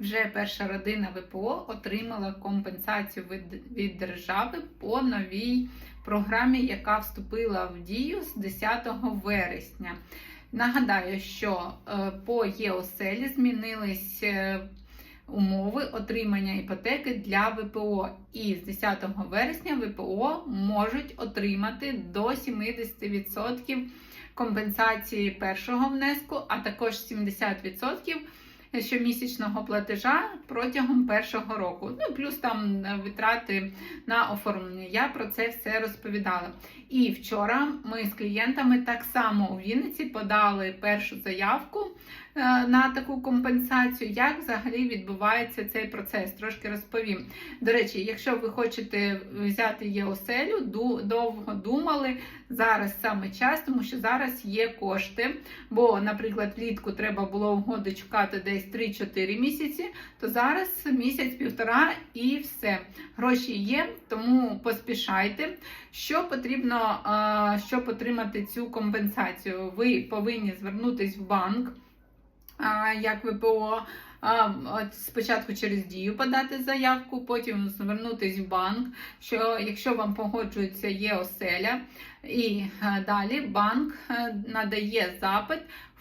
Вже перша родина ВПО отримала компенсацію від, від держави по новій програмі, яка вступила в дію з 10 вересня. Нагадаю, що е, по ЄОСЕЛі змінились е, умови отримання іпотеки для ВПО. І з 10 вересня ВПО можуть отримати до 70% компенсації першого внеску, а також 70% щомісячного платежа протягом першого року. Ну плюс там е, витрати на оформлення. Я про це все розповідала. І вчора ми з клієнтами так само у Вінниці подали першу заявку е, на таку компенсацію. Як взагалі відбувається цей процес? Трошки розповім. До речі, якщо ви хочете взяти ЄОСЕЛю, ду- довго думали. Зараз саме час, тому що зараз є кошти. Бо, наприклад, влітку треба було угоди чекати десь 3-4 місяці, то зараз місяць-півтора і все. Гроші є, тому поспішайте. Що потрібно, щоб отримати цю компенсацію? Ви повинні звернутися в банк, як ВПО. Спочатку через дію подати заявку, потім звернутися в банк, що якщо вам погоджується є оселя, і далі банк надає запит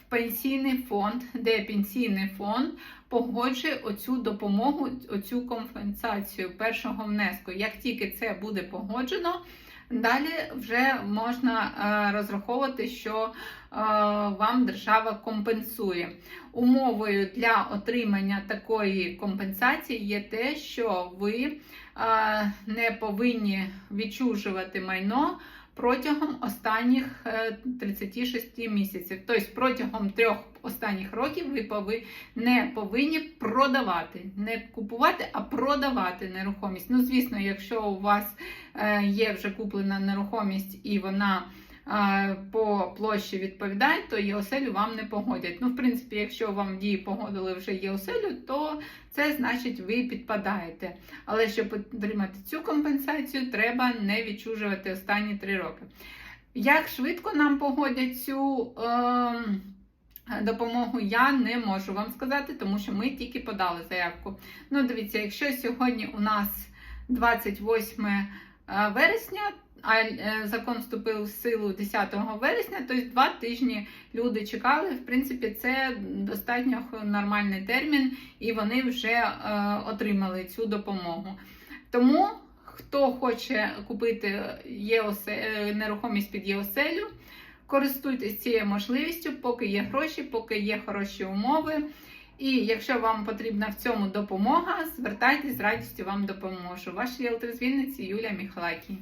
пенсійний фонд, де пенсійний фонд погоджує оцю допомогу, оцю компенсацію першого внеску. Як тільки це буде погоджено, далі вже можна е, розраховувати, що е, вам держава компенсує. Умовою для отримання такої компенсації є те, що ви е, не повинні відчужувати майно протягом останніх е, 36 місяців. Тобто протягом трьох останніх років ви пови- не повинні продавати, не купувати, а продавати нерухомість. Ну, звісно, якщо у вас е, є вже куплена нерухомість і вона е, по площі відповідає, то ЄОСЕЛю вам не погодять. Ну, в принципі, якщо вам дії погодили вже ЄОСЕЛю, то це значить ви підпадаєте. Але щоб отримати цю компенсацію, треба не відчужувати останні три роки. Як швидко нам погодять цю ем, допомогу, я не можу вам сказати, тому що ми тільки подали заявку. Ну, дивіться, якщо сьогодні у нас 28 е, вересня, а е, закон вступив в силу 10 вересня, тобто два тижні люди чекали. В принципі, це достатньо нормальний термін, і вони вже е, отримали цю допомогу. Тому, хто хоче купити ЄОСЕ, е, нерухомість під ЄОСЕЛю, користуйтесь цією можливістю, поки є гроші, поки є хороші умови. І якщо вам потрібна в цьому допомога, звертайтесь з радістю вам допоможу. Ваш ріелтор Юлія Міхалакі.